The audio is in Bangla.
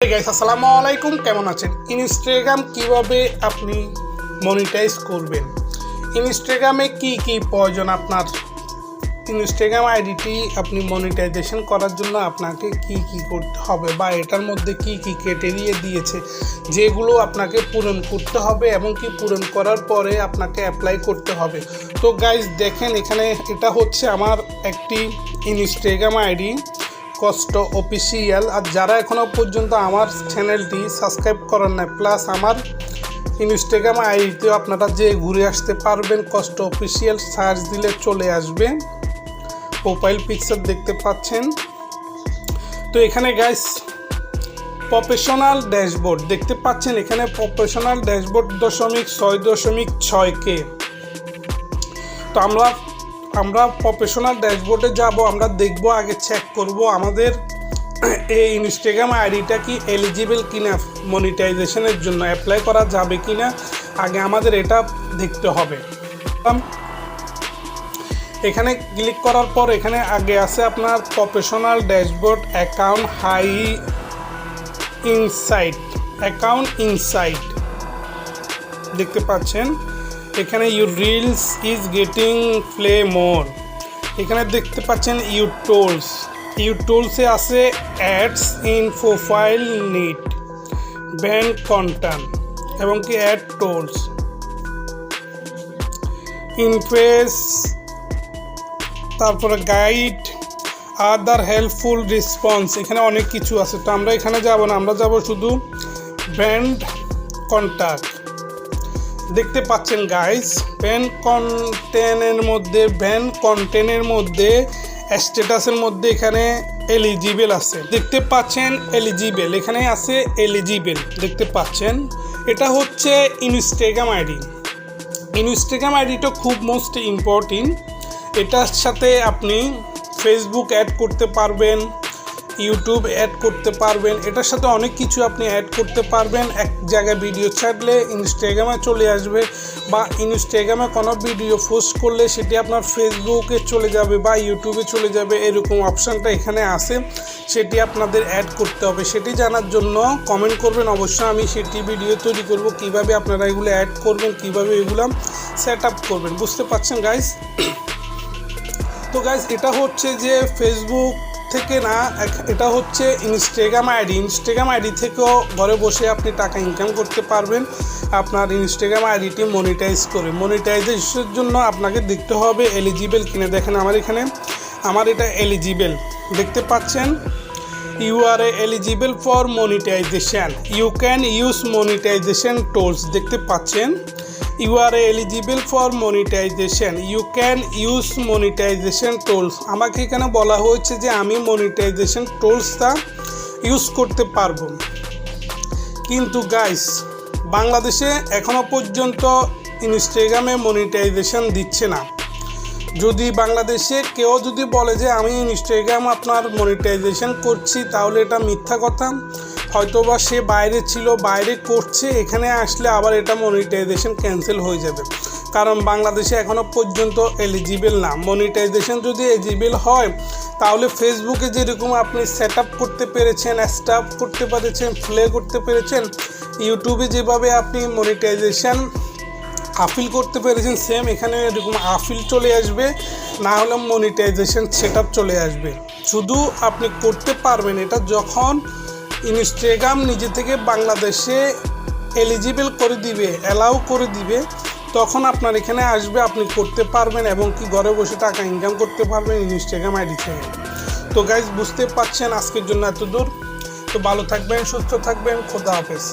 আসসালামু আলাইকুম কেমন আছেন? ইনস্টাগ্রাম কীভাবে আপনি মনিটাইজ করবেন? ইনস্টাগ্রামে কি কি প্রয়োজন আপনার? ইনস্টাগ্রাম আইডিটি আপনি মনিটাইজেশন করার জন্য আপনাকে কি কি করতে হবে বা এটার মধ্যে কি কি ক্রাইটেরিয়া দিয়েছে, যেগুলো আপনাকে পূরণ করতে হবে এবং কি পূরণ করার পরে আপনাকে অ্যাপ্লাই করতে হবে। তো গাইস দেখেন এখানে এটা হচ্ছে আমার একটি ইনস্টাগ্রাম আইডি কষ্ট অফিসিয়াল, আর যারা এখনও পর্যন্ত আমার চ্যানেলটি সাবস্ক্রাইব করেন না প্লাস আমার ইনস্টাগ্রাম আইডিতেও আপনারা যে ঘুরে আসতে পারবেন, কষ্ট অফিসিয়াল সার্চ দিলে চলে আসবে। প্রোফাইল পিকচার দেখতে পাচ্ছেন। তো এখানে গাইস প্রফেশনাল ড্যাশবোর্ড দেখতে পাচ্ছেন এখানে প্রফেশনাল ড্যাশবোর্ড দশমিক ছয় দশমিক ছয় কে। তো আমরা আমরা প্রফেশনাল ড্যাশবোর্ডে যাব, আমরা দেখব, আগে চেক করব আমাদের এই ইনস্টাগ্রাম আইডিটা কি এলিজিবল কিনা মনিটাইজেশনের জন্য অ্যাপ্লাই করা যাবে কিনা, আগে আমাদের এটা দেখতে হবে। এখানে ক্লিক করার পর এখানে আগে আছে আপনার professional dashboard account high insight account insight দেখতে পাচ্ছেন? এখানে you reels is getting play more এখানে দেখতে পাচ্ছেন ইউ টোলস ইউ টোলসে আছে অ্যাডস ইন প্রোফাইল নিট ব্যান্ড কন্টেন্ট এবং কি অ্যাড টোলস ইনফেস তারপরে গাইড আদার হেল্পফুল রেসপন্স এখানে অনেক কিছু আছে। তো আমরা এখানে যাব না, আমরা যাব শুধু ব্যান্ড কন্ট্যাক্ট দেখতে পাচ্ছেন গাইস ভ্যান কন্টেনের মধ্যে ভ্যান কন্টেনের মধ্যে স্ট্যাটাসের মধ্যে এখানে এলিজিবেল আছে। দেখতে পাচ্ছেন এলিজিবেল এখানে আছে এলিজিবেল দেখতে পাচ্ছেন। এটা হচ্ছে ইনস্টাগ্রাম আইডি ইনস্টাগ্রাম আইডিটা খুব মোস্ট ইম্পর্টেন্ট এটার সাথে আপনি ফেসবুক অ্যাড করতে পারবেন। ইউটিউব অ্যাড করতে পারবেন। এটার সাথে অনেক কিছু আপনি অ্যাড করতে পারবেন। এক জায়গায় ভিডিও ছাড়লে ইনস্টাগ্রামে চলে আসবে বা ইনস্টাগ্রামে কোনো ভিডিও পোস্ট করলে সেটি আপনার ফেসবুকে চলে যাবে বা ইউটিউবে চলে যাবে। এরকম অপশানটা এখানে আছে। সেটি আপনাদের অ্যাড করতে হবে। সেটি জানার জন্য কমেন্ট করবেন। অবশ্যই আমি সেটি ভিডিও তৈরি করব। কীভাবে আপনারা এগুলো অ্যাড করবেন, কীভাবে এগুলো সেট আপ করবেন। বুঝতে পারছেন গাইস তো গাইজ এটা হচ্ছে যে ফেসবুক থেকে না এটা হচ্ছে ইনস্টাগ্রাম আইডি ইনস্টাগ্রাম আইডি থেকেও ঘরে বসে আপনি টাকা ইনকাম করতে পারবেন। আপনার ইনস্টাগ্রাম আইডিটি মনিটাইজ করে। মনিটাইজেশনের জন্য আপনাকে দেখতে হবে এলিজিবেল কিনে। দেখেন আমার এখানে, আমার এটা এলিজিবেল দেখতে পাচ্ছেন? You are eligible for monetization you can use monetization tools দেখতে পাচ্ছেন? You are eligible for monetization you can use monetization tools আমাকে এখানে বলা হয়েছে যে আমি মনিটাইজেশন টোলসটা ইউজ করতে পারব। কিন্তু গাইস বাংলাদেশে এখনও পর্যন্ত ইনস্টাগ্রামে মনিটাইজেশন দিচ্ছে না। যদি বাংলাদেশে কেউ যদি বলে যে আমি ইনস্টাগ্রাম আপনার মনিটাইজেশন করছি, তাহলে এটা মিথ্যা কথা। হয়তোবা সে বাইরে ছিল, বাইরে করছে, এখানে আসলে আবার এটা মনিটাইজেশন ক্যান্সেল হয়ে যাবে। কারণ বাংলাদেশে এখনও পর্যন্ত এলিজিবল না। মনিটাইজেশন যদি এলিজিবল হয়, তাহলে ফেসবুকে যেরকম আপনি সেট আপ করতে পেরেছেন স্টাফ করতে পেরেছেন প্লে করতে পেরেছেন ইউটিউবে যেভাবে আপনি মনিটাইজেশন আপিল করতে পেরেছেন সেম এখানে এরকম আপিল চলে আসবে, না হলে মনিটাইজেশন সেট চলে আসবে। শুধু আপনি করতে পারবেন এটা যখন ইনস্টাগ্রাম নিজে থেকে বাংলাদেশে এলিজিবল করে দিবে অ্যালাউ করে দিবে, তখন আপনার এখানে আসবে, আপনি করতে পারবেন এবং কি ঘরে বসে টাকা ইনকাম করতে পারবেন ইনস্টাগ্রাম আইডি থেকে। তো গাইজ বুঝতে পারছেন আজকের জন্য এত দূর? তো ভালো থাকবেন, সুস্থ থাকবেন, খোদা হাফেজ।